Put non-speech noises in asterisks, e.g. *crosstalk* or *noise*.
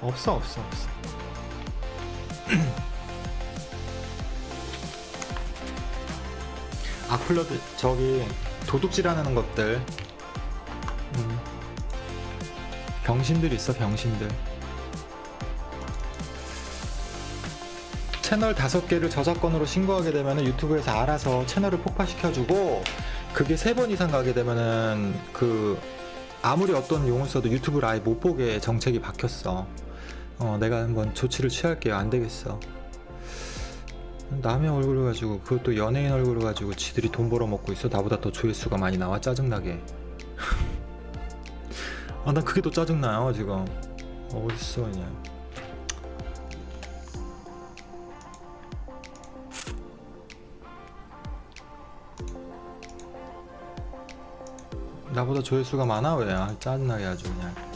없어 없어 없어. 악플러들 저기 도둑질하는 것들. 음. 병신들 있어 병신들. 채널 다섯 개를 저작권으로 신고하게 되면 유튜브에서 알아서 채널을 폭파시켜주고 그게 세 번 이상 가게 되면은 그 아무리 어떤 용을 써도 유튜브를 아예 못 보게 정책이 바뀌었어. 어, 내가 한번 조치를 취할게요. 안 되겠어. 남의 얼굴을 가지고 그것도 연예인 얼굴을 가지고 지들이 돈 벌어 먹고 있어. 나보다 더 조회수가 많이 나와 짜증나게. *laughs* 아, 난 그게 더 짜증나요 지금. 어딨어 그냥. 나보다 조회수가 많아 왜? 아, 짜증나게 아주 그냥.